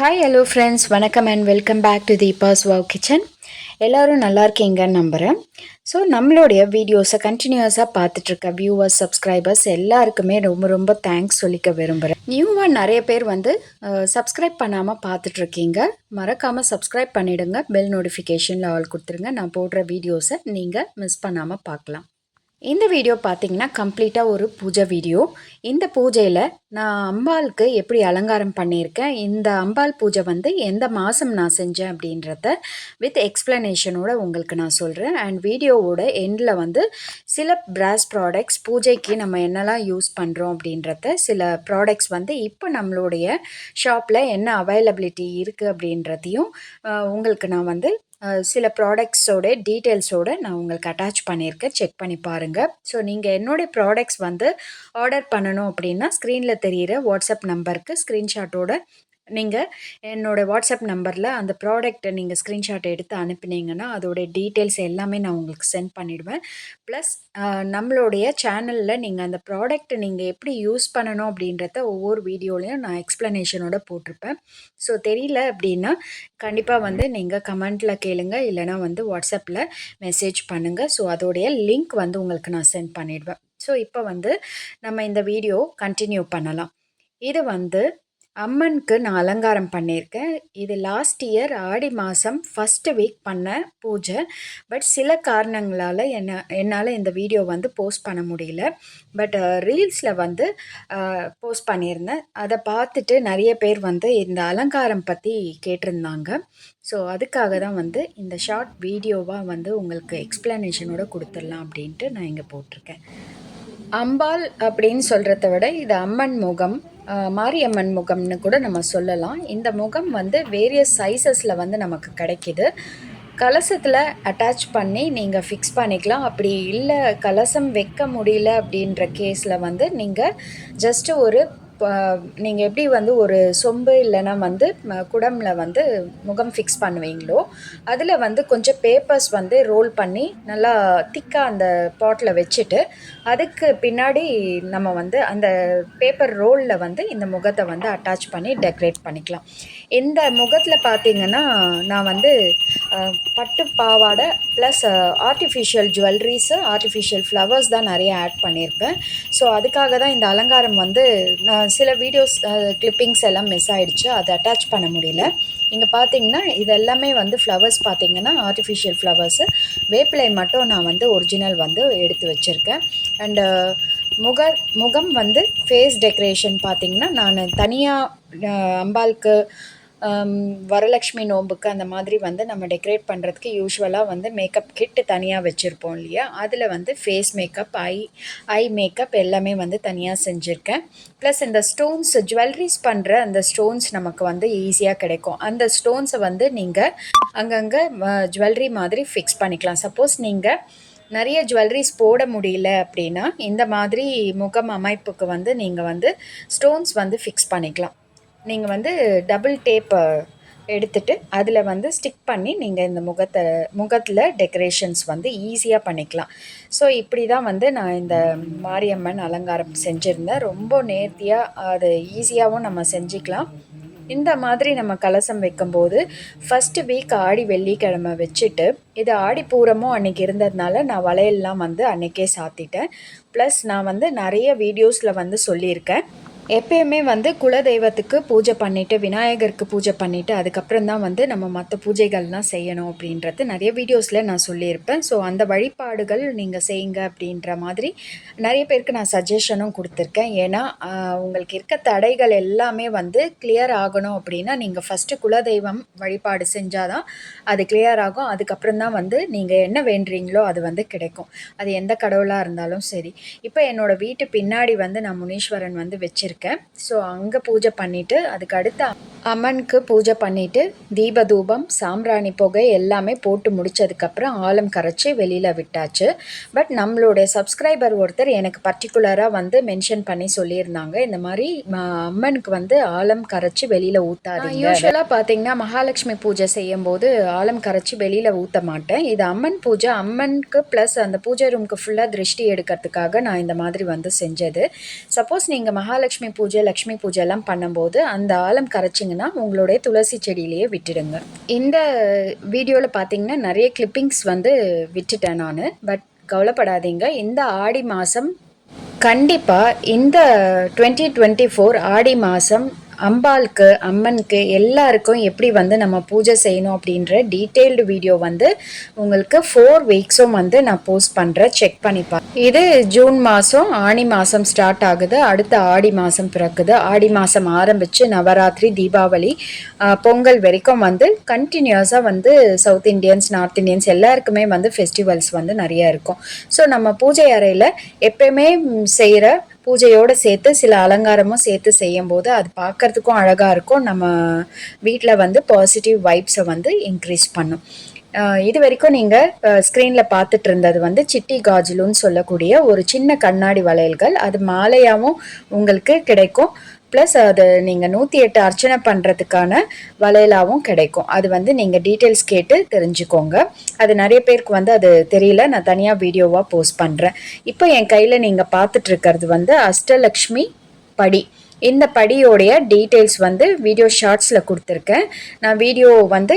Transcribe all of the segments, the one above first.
Hi hello friends வணக்கம் and welcome back to Deepa's wow kitchen எல்லோரும் நல்லா இருக்கீங்கன்னு நம்புகிறேன் ஸோ நம்மளுடைய வீடியோஸை கண்டினியூஸாக பார்த்துட்ருக்க வியூவர்ஸ் சப்ஸ்கிரைபர்ஸ் எல்லாருக்குமே ரொம்ப ரொம்ப தேங்க்ஸ் சொல்லிக்க விரும்புகிறேன் நியூவாக நிறைய பேர் வந்து சப்ஸ்கிரைப் பண்ணாமல் பார்த்துட்ருக்கீங்க. மறக்காமல் சப்ஸ்கிரைப் பண்ணிவிடுங்க பெல் நோட்டிஃபிகேஷனில் ஆல் கொடுத்துருங்க. நான் போடுற வீடியோஸை நீங்கள் மிஸ் பண்ணாமல் பார்க்கலாம். இந்த வீடியோ பார்த்தீங்கன்னா கம்ப்ளீட்டாக ஒரு பூஜை வீடியோ. இந்த பூஜையில் நான் அம்பாளுக்கு எப்படி அலங்காரம் பண்ணியிருக்கேன் இந்த அம்பாள் பூஜை வந்து எந்த மாதம் நான் செஞ்சேன் அப்படின்றத வித் எக்ஸ்ப்ளனேஷனோட உங்களுக்கு நான் சொல்கிறேன் அண்ட் வீடியோவோட எண்டில் வந்து சில பிராஸ் ப்ராடக்ட்ஸ் பூஜைக்கு நம்ம என்னெல்லாம் யூஸ் பண்ணுறோம் அப்படின்றத சில ப்ராடக்ட்ஸ் வந்து இப்போ நம்மளுடைய ஷாப்பில் என்ன அவைலபிலிட்டி இருக்குது அப்படின்றதையும் உங்களுக்கு நான் வந்து சில ப்ராடக்ட்ஸோட டீட்டெயில்ஸோடு நான் உங்களுக்கு அட்டாச் பண்ணியிருக்கேன். செக் பண்ணி பாருங்கள் ஸோ நீங்கள் என்னுடைய ப்ராடக்ட்ஸ் வந்து ஆர்டர் பண்ணணும் அப்படின்னா ஸ்க்ரீனில் தெரிகிற வாட்ஸ்அப் நம்பருக்கு ஸ்க்ரீன்ஷாட்டோட நீங்கள் என்னோடய வாட்ஸ்அப் நம்பரில் அந்த ப்ராடக்ட்டை நீங்கள் ஸ்க்ரீன்ஷாட் எடுத்து அனுப்புனீங்கன்னா அதோடைய டீட்டெயில்ஸ் எல்லாமே நான் உங்களுக்கு சென்ட் பண்ணிவிடுவேன் ப்ளஸ் நம்மளுடைய சேனலில் நீங்கள் அந்த ப்ராடக்ட்டை நீங்கள் எப்படி யூஸ் பண்ணணும் அப்படின்றத ஒவ்வொரு வீடியோலையும் நான் எக்ஸ்ப்ளனேஷனோட போட்டிருப்பேன். ஸோ தெரியல அப்படின்னா கண்டிப்பாக வந்து நீங்கள் கமெண்ட்டில் கேளுங்க இல்லைனா வந்து வாட்ஸ்அப்பில் மெசேஜ் பண்ணுங்கள் ஸோ அதோடைய லிங்க் வந்து உங்களுக்கு நான் சென்ட் பண்ணிவிடுவேன் ஸோ இப்போ வந்து நம்ம இந்த வீடியோ கண்டினியூ பண்ணலாம். இது வந்து அம்மனுக்கு நான் அலங்காரம் பண்ணியிருக்கேன். இது லாஸ்ட் இயர் ஆடி மாதம் ஃபஸ்ட்டு வீக் பண்ண பூஜை. பட் சில காரணங்களால் என்ன என்னால் இந்த வீடியோ வந்து போஸ்ட் பண்ண முடியல. பட் ரீல்ஸில் வந்து போஸ்ட் பண்ணியிருந்தேன். அதை பார்த்துட்டு நிறைய பேர் வந்து இந்த அலங்காரம் பற்றி கேட்டிருந்தாங்க. ஸோ அதுக்காக தான் வந்து இந்த ஷார்ட் வீடியோவாக வந்து உங்களுக்கு எக்ஸ்ப்ளனேஷனோட கொடுத்துடலாம் அப்படின்ட்டு நான் இங்கே போட்டிருக்கேன். அம்பாள் அப்படின்னு சொல்கிறத விட இது அம்மன் முகம். மாரியம்மன் முகம்னு கூட நம்ம சொல்லலாம். இந்த முகம் வந்து வேரியஸ் சைஸஸில் வந்து நமக்கு கிடைக்கிது. கலசத்தில் அட்டாச் பண்ணி நீங்கள் ஃபிக்ஸ் பண்ணிக்கலாம். அப்படி இல்லை கலசம் வைக்க முடியல அப்படின்ற கேஸில் வந்து நீங்கள் ஜஸ்ட்டு ஒரு நீங்கள் எப்படி வந்து ஒரு சொம்பு இல்லைன்னா வந்து குடமில் வந்து முகம் ஃபிக்ஸ் பண்ணுவீங்களோ அதில் வந்து கொஞ்சம் பேப்பர்ஸ் வந்து ரோல் பண்ணி நல்லா திக்காக அந்த பாட்டில் வச்சுட்டு அதுக்கு பின்னாடி நம்ம வந்து அந்த பேப்பர் ரோலில் வந்து இந்த முகத்தை வந்து அட்டாச் பண்ணி டெக்கரேட் பண்ணிக்கலாம். இந்த முகத்தில் பார்த்திங்கன்னா நான் வந்து பட்டு பாவாடை plus artificial jewelleries artificial flowers தான் நிறைய ஆட் பண்ணியிருப்பேன். ஸோ அதுக்காக தான் இந்த அலங்காரம் வந்து நான் சில வீடியோஸ் கிளிப்பிங்ஸ் எல்லாம் மிஸ் ஆகிடுச்சு அதை அட்டாச் பண்ண முடியல. இங்கே பார்த்தீங்கன்னா இது எல்லாமே வந்து ஃப்ளவர்ஸ் பார்த்தீங்கன்னா ஆர்டிஃபிஷியல் ஃப்ளவர்ஸு வேப்பிலை மட்டும் நான் வந்து ஒரிஜினல் வந்து எடுத்து வச்சுருக்கேன். அண்டு முக முகம் வந்து ஃபேஸ் டெக்கரேஷன் பார்த்திங்கன்னா நான் தனியாக அம்பாளுக்கு வரலக்ஷ்மி நோம்புக்கு அந்த மாதிரி வந்து நம்ம டெக்கரேட் பண்ணுறதுக்கு யூஸ்வலாக வந்து மேக்கப் கிட்டு தனியாக வச்சுருப்போம் இல்லையா? அதில் வந்து face makeup eye eye makeup எல்லாமே வந்து தனியாக செஞ்சுருக்கேன். ப்ளஸ் இந்த ஸ்டோன்ஸ் ஜுவல்லரிஸ் பண்ணுற அந்த ஸ்டோன்ஸ் நமக்கு வந்து ஈஸியாக கிடைக்கும். அந்த ஸ்டோன்ஸை வந்து நீங்கள் அங்கங்கே ஜுவல்லரி மாதிரி ஃபிக்ஸ் பண்ணிக்கலாம். சப்போஸ் நீங்கள் நிறைய ஜுவல்லரிஸ் போட முடியல அப்படின்னா இந்த மாதிரி முகம் அமைப்புக்கு வந்து நீங்கள் வந்து ஸ்டோன்ஸ் வந்து ஃபிக்ஸ் பண்ணிக்கலாம். நீங்கள் வந்து டபுள் டேப்பை எடுத்துட்டு அதில் வந்து ஸ்டிக் பண்ணி நீங்கள் இந்த முகத்தை முகத்தில் டெக்கரேஷன்ஸ் வந்து ஈஸியாக பண்ணிக்கலாம். ஸோ இப்படி தான் வந்து நான் இந்த மாரியம்மன் அலங்காரம் செஞ்சுருந்தேன். ரொம்ப நேர்த்தியாக அது ஈஸியாகவும் நம்ம செஞ்சுக்கலாம். இந்த மாதிரி நம்ம கலசம் வைக்கும்போது ஃபஸ்ட்டு வீக் ஆடி வெள்ளிக்கிழமை வச்சுட்டு இது ஆடி பூரமும் அன்றைக்கி இருந்ததுனால நான் வளையல்லாம் வந்து அன்றைக்கே சாத்திட்டேன். ப்ளஸ் நான் வந்து நிறைய வீடியோஸில் வந்து சொல்லியிருக்கேன். எப்பயுமே வந்து குலதெய்வத்துக்கு பூஜை பண்ணிவிட்டு விநாயகருக்கு பூஜை பண்ணிவிட்டு அதுக்கப்புறம் தான் வந்து நம்ம மற்ற பூஜைகள்லாம் செய்யணும் அப்படின்றது நிறைய வீடியோஸில் நான் சொல்லியிருப்பேன். ஸோ அந்த வழிபாடுகள் நீங்கள் செய்யுங்க அப்படின்ற மாதிரி நிறைய பேருக்கு நான் சஜஷனும் கொடுத்துருக்கேன். ஏன்னா உங்களுக்கு இருக்க தடைகள் எல்லாமே வந்து கிளியர் ஆகணும் அப்படின்னா நீங்கள் ஃபஸ்ட்டு குலதெய்வம் வழிபாடு செஞ்சால் தான் அது கிளியர் ஆகும். அதுக்கப்புறம் தான் வந்து நீங்கள் என்ன வேண்டுறீங்களோ அது வந்து கிடைக்கும். அது எந்த கடவுளாக இருந்தாலும் சரி. இப்போ என்னோடய வீட்டு பின்னாடி வந்து நான் முனீஸ்வரன் வந்து வச்சுருக்கேன். இருக்கேன் ஸோ அங்கே பூஜை பண்ணிவிட்டு அதுக்கு அடுத்து அம்மனுக்கு பூஜை பண்ணிவிட்டு தீப தூபம் சாம்பிராணி புகை எல்லாமே போட்டு முடித்ததுக்கப்புறம் ஆழம் கரைச்சி வெளியில் விட்டாச்சு. பட் நம்மளுடைய சப்ஸ்கிரைபர் ஒருத்தர் எனக்கு பர்டிகுலராக வந்து மென்ஷன் பண்ணி சொல்லியிருந்தாங்க. இந்த மாதிரி அம்மனுக்கு வந்து ஆழம் கரைச்சி வெளியில் ஊற்றாது யூஸ்வலாக பார்த்தீங்கன்னா மகாலட்சுமி பூஜை செய்யும்போது ஆழம் கரைச்சி வெளியில் ஊற்ற மாட்டேன். இது அம்மன் பூஜை. அம்மனுக்கு ப்ளஸ் அந்த பூஜை ரூமுக்கு ஃபுல்லாக திருஷ்டி எடுக்கிறதுக்காக நான் இந்த மாதிரி வந்து செஞ்சது. சப்போஸ் நீங்கள் மகாலட்சுமி பூஜை லக்ஷ்மி பூஜை எல்லாம் பண்ணும்போது அந்த ஆழம் கரைச்சிங்கன்னா உங்களுடைய துளசி செடியிலேயே விட்டுடுங்க. இந்த வீடியோவில் பார்த்தீங்கன்னா நிறைய கிளிப்பிங்ஸ் வந்து விட்டுட்டேன் நான். பட் கவலைப்படாதீங்க. இந்த ஆடி மாதம் கண்டிப்பாக இந்த டுவெண்ட்டி டுவெண்ட்டி ஃபோர் ஆடி மாதம் அம்பாளுக்கு அம்மனுக்கு எல்லாருக்கும் எப்படி வந்து நம்ம பூஜை செய்யணும் அப்படின்ற டீட்டெயில்டு வீடியோ வந்து உங்களுக்கு ஃபோர் வீக்ஸும் வந்து நான் போஸ்ட் பண்ணுறேன் செக் பண்ணிப்பா இது ஜூன் மாதம் ஆணி மாதம் ஸ்டார்ட் ஆகுது. அடுத்த ஆடி மாதம் பிறக்குது. ஆடி மாதம் ஆரம்பித்து நவராத்திரி தீபாவளி பொங்கல் வரைக்கும் வந்து கண்டினியூஸாக வந்து சவுத் இண்டியன்ஸ் நார்த் இண்டியன்ஸ் எல்லாருக்குமே வந்து ஃபெஸ்டிவல்ஸ் வந்து நிறைய இருக்கும். ஸோ நம்ம பூஜை அறையில் எப்பயுமே செய்கிற பூஜையோடு சேர்த்து சில அலங்காரமும் சேர்த்து செய்யும் போது அது பார்க்கறதுக்கும் அழகாக இருக்கும். நம்ம வீட்டில் வந்து பாசிட்டிவ் வைப்ஸை வந்து இன்க்ரீஸ் பண்ணும். இது வரைக்கும் நீங்கள் ஸ்க்ரீனில் பார்த்துட்டு இருந்தது வந்து சிட்டி காஜிலுன்னு சொல்லக்கூடிய ஒரு சின்ன கண்ணாடி வளையல்கள். அது மாலையாகவும் உங்களுக்கு கிடைக்கும். ப்ளஸ் அது நீங்கள் நூற்றி எட்டு அர்ச்சனை பண்ணுறதுக்கான வளையலாகவும் கிடைக்கும். அது வந்து நீங்கள் டீட்டெயில்ஸ் கேட்டு தெரிஞ்சுக்கோங்க. அது நிறைய பேருக்கு வந்து அது தெரியல. நான் தனியாக வீடியோவாக போஸ்ட் பண்ணுறேன் இப்போ என் கையில் நீங்கள் பார்த்துட்ருக்கிறது வந்து அஷ்டலக்ஷ்மி படி. இந்த படியோடைய டீட்டெயில்ஸ் வந்து வீடியோ ஷார்ட்ஸில் கொடுத்துருக்கேன். நான் வீடியோ வந்து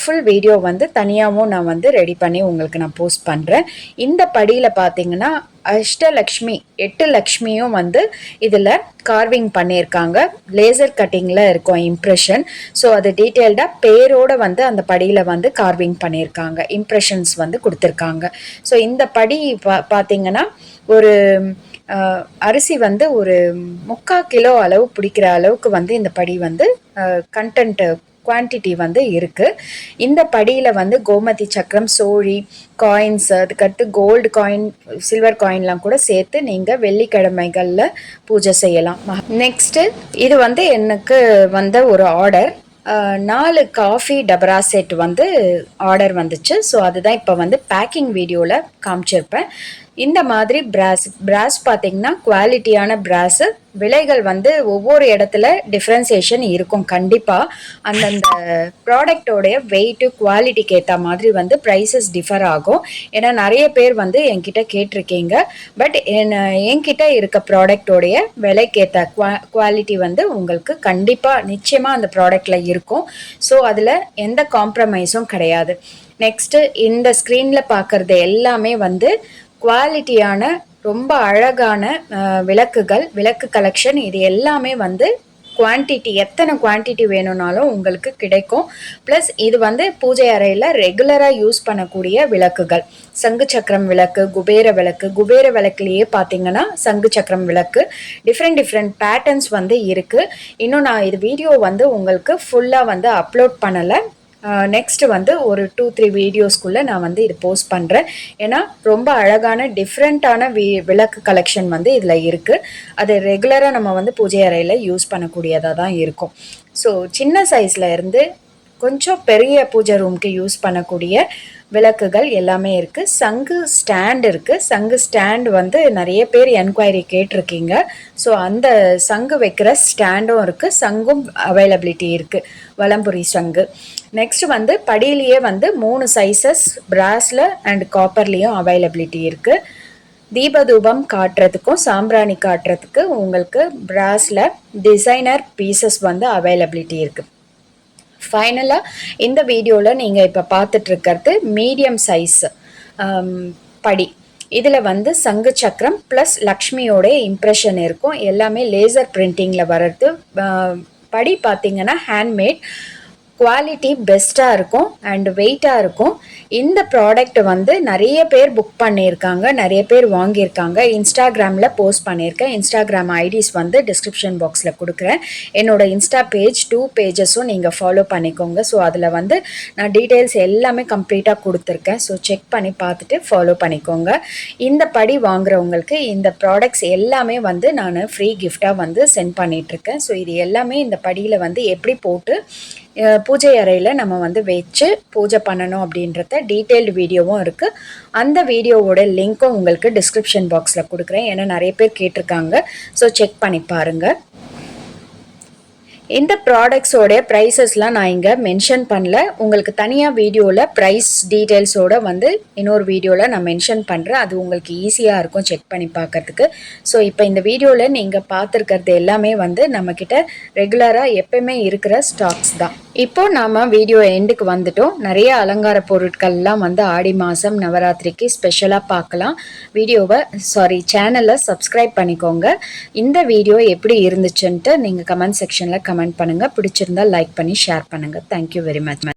ஃபுல் வீடியோ வந்து தனியாகவும் நான் வந்து ரெடி பண்ணி உங்களுக்கு நான் போஸ்ட் பண்ணுறேன் இந்த படியில் பார்த்தீங்கன்னா அஷ்டலக்ஷ்மி எட்டு லக்ஷ்மியும் வந்து இதில் கார்விங் பண்ணியிருக்காங்க. லேசர் கட்டிங்கில் இருக்கும் இம்ப்ரெஷன் ஸோ அது டீட்டெயில்டாக பேரோடு வந்து அந்த படியில் வந்து கார்விங் பண்ணியிருக்காங்க. இம்ப்ரெஷன்ஸ் வந்து கொடுத்துருக்காங்க. ஸோ இந்த படி பா பார்த்தீங்கன்னா ஒரு அரிசி வந்து ஒரு முக்கால் கிலோ அளவு பிடிக்கிற அளவுக்கு வந்து இந்த படி வந்து கண்டென்ட்டு குவான்டிட்டி வந்து இருக்குது இந்த படியில் வந்து கோமதி சக்கரம் சோழி காயின்ஸ் அதுக்கடுத்து கோல்டு காயின் சில்வர் காயின்லாம் கூட சேர்த்து நீங்கள் வெள்ளிக்கிழமைகளில் பூஜை செய்யலாம். நெக்ஸ்ட்டு இது வந்து எனக்கு வந்த ஒரு ஆர்டர் நாலு காஃபி டபரா செட் வந்து ஆர்டர் வந்துச்சு. ஸோ அதுதான் இப்போ வந்து பேக்கிங் வீடியோவில் காமிச்சிருப்பேன். இந்த மாதிரி பிராஸ் பிராஸ் பார்த்தீங்கன்னா குவாலிட்டியான பிராஸு விலைகள் வந்து ஒவ்வொரு இடத்துல டிஃப்ரென்சியேஷன் இருக்கும் கண்டிப்பாக அந்தந்த ப்ராடக்டோடைய வெயிட்டு குவாலிட்டிக்கு ஏற்ற மாதிரி வந்து ப்ரைஸஸ் டிஃபர் ஆகும். ஏன்னா நிறைய பேர் வந்து என்கிட்ட கேட்டிருக்கீங்க. பட் என் என்கிட்ட இருக்க ப்ராடக்டோடைய விலைக்கேற்ற குவா குவாலிட்டி வந்து உங்களுக்கு கண்டிப்பாக நிச்சயமாக அந்த ப்ராடக்டில் இருக்கும். ஸோ அதில் எந்த காம்ப்ரமைஸும் கிடையாது. நெக்ஸ்ட்டு இந்த ஸ்க்ரீனில் பார்க்குறது எல்லாமே வந்து குவாலிட்டியான ரொம்ப அழகான விளக்குகள் விளக்கு கலெக்ஷன் இது எல்லாமே வந்து குவான்டிட்டி எத்தனை குவான்டிட்டி வேணும்னாலும் உங்களுக்கு கிடைக்கும். ப்ளஸ் இது வந்து பூஜை அறையில் ரெகுலராக யூஸ் பண்ணக்கூடிய விளக்குகள். சங்கு சக்கரம் விளக்கு குபேர விளக்கு குபேர விளக்குலேயே பார்த்தீங்கன்னா சங்கு சக்கரம் விளக்கு டிஃப்ரெண்ட் டிஃப்ரெண்ட் பேட்டர்ன்ஸ் வந்து இருக்குது இன்னும் நான் இது வீடியோ வந்து உங்களுக்கு ஃபுல்லாக வந்து அப்லோட் பண்ணலை. நெக்ஸ்ட்டு வந்து ஒரு டூ த்ரீ வீடியோஸ்க்குள்ளே நான் வந்து இது போஸ்ட் பண்ணுறேன் ஏன்னா ரொம்ப அழகான டிஃப்ரெண்ட்டான வி விளக்கு கலெக்ஷன் வந்து இதில் இருக்குது அது ரெகுலராக நம்ம வந்து பூஜை அறையில் யூஸ் பண்ணக்கூடியதாக தான் இருக்கும். ஸோ சின்ன சைஸில் இருந்து கொஞ்சம் பெரிய பூஜை ரூம்க்கு யூஸ் பண்ணக்கூடிய விளக்குகள் எல்லாமே இருக்குது சங்கு ஸ்டாண்ட் இருக்குது சங்கு ஸ்டாண்ட் வந்து நிறைய பேர் என்கொயரி கேட்டிருக்கீங்க. ஸோ அந்த சங்கு வைக்கிற ஸ்டாண்டும் இருக்குது சங்கும் அவைலபிலிட்டி இருக்குது வலம்புரி சங்கு. நெக்ஸ்ட் வந்து படியிலேயே வந்து மூணு சைஸஸ் பிராஸில் அண்ட் காப்பர்லேயும் அவைலபிலிட்டி இருக்குது தீபதூபம் காட்டுறதுக்கும் சாம்பிராணி காட்டுறதுக்கு உங்களுக்கு பிராஸில் டிசைனர் பீசஸ் வந்து அவைலபிலிட்டி இருக்குது ஃபைனலாக இந்த வீடியோவில் நீங்கள் இப்போ பார்த்துட்ருக்கிறது மீடியம் சைஸ் um, படி. இதில் வந்து சங்கு சக்கரம் ப்ளஸ் லக்ஷ்மியோடைய இம்ப்ரெஷன் இருக்கும். எல்லாமே லேசர் பிரிண்டிங்கில் வர்றது. படி பார்த்திங்கன்னா ஹேண்ட்மேட் குவாலிட்டி பெஸ்ட்டாக இருக்கும் அண்ட் வெயிட்டாக இருக்கும். இந்த ப்ராடக்ட் வந்து நிறைய பேர் புக் பண்ணியிருக்காங்க நிறைய பேர் வாங்கியிருக்காங்க. இன்ஸ்டாகிராமில் போஸ்ட் பண்ணியிருக்கேன். இன்ஸ்டாகிராம் ஐடிஸ் வந்து டிஸ்கிரிப்ஷன் பாக்ஸில் கொடுக்குறேன். என்னோட இன்ஸ்டா பேஜ் டூ பேஜஸும் நீங்கள் ஃபாலோ பண்ணிக்கோங்க. ஸோ அதில் வந்து நான் டீட்டெயில்ஸ் எல்லாமே கம்ப்ளீட்டாக கொடுத்துருக்கேன். ஸோ செக் பண்ணி பார்த்துட்டு ஃபாலோ பண்ணிக்கோங்க. இந்த படி வாங்குறவங்களுக்கு இந்த ப்ராடக்ட்ஸ் எல்லாமே வந்து நான் ஃப்ரீ கிஃப்டாக வந்து சென்ட் பண்ணிகிட்ருக்கேன் ஸோ இது எல்லாமே இந்த படியில் வந்து எப்படி போட்டு பூஜை அறையில் நம்ம வந்து வச்சு பூஜை பண்ணணும் அப்படின்றத டீட்டெயில்டு வீடியோவும் இருக்குது அந்த வீடியோவோட லிங்க்கும் உங்களுக்கு டிஸ்கிரிப்ஷன் பாக்ஸில் கொடுக்குறேன். ஏன்னா நிறைய பேர் கேட்டிருக்காங்க. ஸோ செக் பண்ணி பாருங்கள் இந்த ப்ராடக்ட்ஸோட ப்ரைஸஸ்லாம் நான் இங்கே மென்ஷன் பண்ணல. உங்களுக்கு தனியாக வீடியோவில் ப்ரைஸ் டீட்டெயில்ஸோட வந்து இன்னொரு வீடியோவில் நான் மென்ஷன் பண்ணுறேன் அது உங்களுக்கு ஈஸியாக இருக்கும் செக் பண்ணி பார்க்கறதுக்கு. ஸோ இப்போ இந்த வீடியோவில் நீங்கள் பார்த்துருக்கிறது எல்லாமே வந்து நம்மக்கிட்ட ரெகுலராக எப்பயுமே இருக்கிற ஸ்டாக்ஸ் தான். இப்போ நாம் வீடியோ எண்டுக்கு வந்துட்டோம். நிறைய அலங்கார பொருட்கள்லாம் வந்து ஆடி மாதம் நவராத்திரிக்கு ஸ்பெஷலாக பார்க்கலாம். வீடியோவை சாரி சேனலை சப்ஸ்கிரைப் பண்ணிக்கோங்க. இந்த வீடியோ எப்படி இருந்துச்சுன்ட்டு நீங்கள் கமெண்ட் செக்ஷனில் கமெண்ட் பண்ணுங்கள் பிடிச்சிருந்தா லைக் பண்ணி ஷேர் பண்ணுங்கள் தேங்க்யூ வெரி மச்